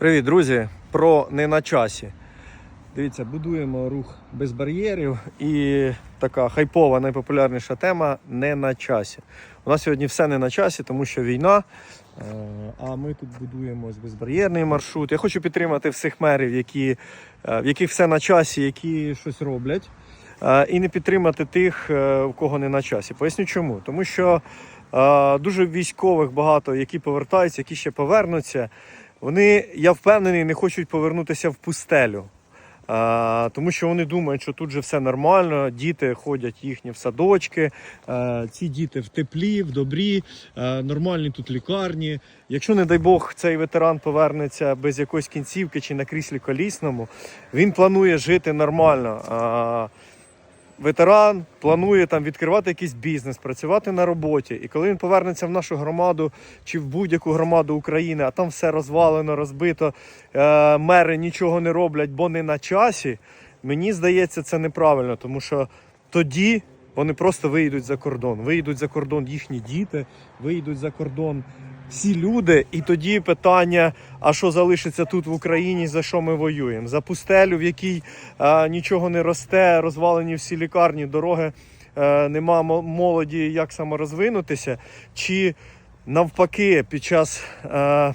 Привіт, друзі! Про не на часі. Дивіться, будуємо рух без бар'єрів і така хайпова, найпопулярніша тема не на часі. У нас сьогодні все не на часі, тому що війна. е, А ми тут будуємо безбар'єрний маршрут. Я хочу підтримати всіх мерів, які, е, в яких все на часі, які щось роблять. е, І не підтримати тих, у кого не на часі. Поясню чому. Тому що дуже військових багато, які повертаються, які ще повернуться. Вони, я впевнений, не хочуть повернутися в пустелю. Тому що вони думають, що тут же все нормально, діти ходять їхні в садочки, а, ці діти в теплі, в добрі, а, нормальні тут лікарні. Якщо, не дай Бог, цей ветеран повернеться без якоїсь кінцівки чи на кріслі колісному, він планує жити нормально. Ветеран планує там відкривати якийсь бізнес, працювати на роботі. І коли він повернеться в нашу громаду чи в будь-яку громаду України, а там все розвалено, розбито, е, мери нічого не роблять, бо не на часі. Мені здається, це неправильно, тому що тоді вони просто виїдуть за кордон. Виїдуть за кордон їхні діти, виїдуть за кордон всі люди. І тоді питання: а що залишиться тут в Україні, за що ми воюємо? За пустелю, в якій е, нічого не росте, розвалені всі лікарні, дороги, е, нема молоді, як саморозвинутися, чи навпаки, під час. Е,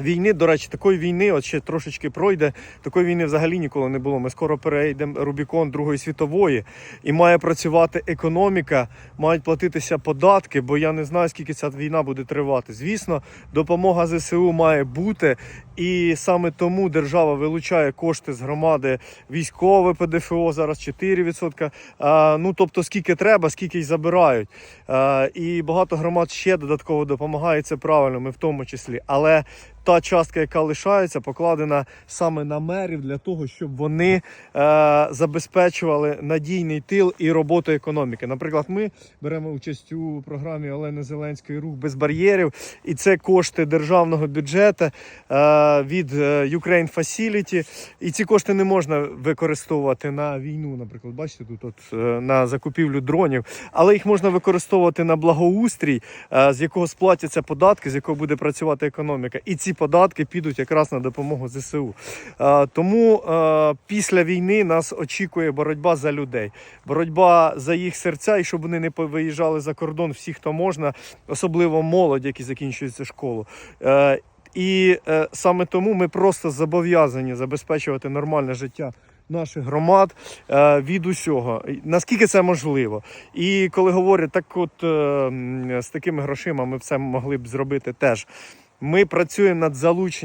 Війни, до речі, такої війни, от ще трошечки пройде. Такої війни взагалі ніколи не було. Ми скоро перейдемо Рубікон Другої світової, і має працювати економіка, мають платитися податки, бо я не знаю, скільки ця війна буде тривати. Звісно, допомога ЗСУ має бути, і саме тому держава вилучає кошти з громади військове ПДФО зараз 4%. А, ну тобто, скільки треба, скільки й забирають. А, і багато громад ще додатково допомагає. Це правильно, ми в тому числі. Але та частка, яка лишається, покладена саме на мерів для того, щоб вони е, забезпечували надійний тил і роботу економіки. Наприклад, ми беремо участь у програмі Олени Зеленської рух без бар'єрів, і це кошти державного бюджету е, від е, Ukraine Facility. І ці кошти не можна використовувати на війну. Наприклад, бачите, тут от, е, на закупівлю дронів, але їх можна використовувати на благоустрій, е, з якого сплатяться податки, з якого буде працювати економіка. І ці податки підуть якраз на допомогу ЗСУ. Е, Тому е, після війни нас очікує боротьба за людей, боротьба за їх серця, і щоб вони не виїжджали за кордон всі, хто можна, особливо молодь, які закінчуються школу. Е, І саме тому ми просто зобов'язані забезпечувати нормальне життя. Наших громад від усього, наскільки це можливо. І коли говорять, так от е, з такими грошима ми все могли б зробити теж. Ми працюємо над залученням.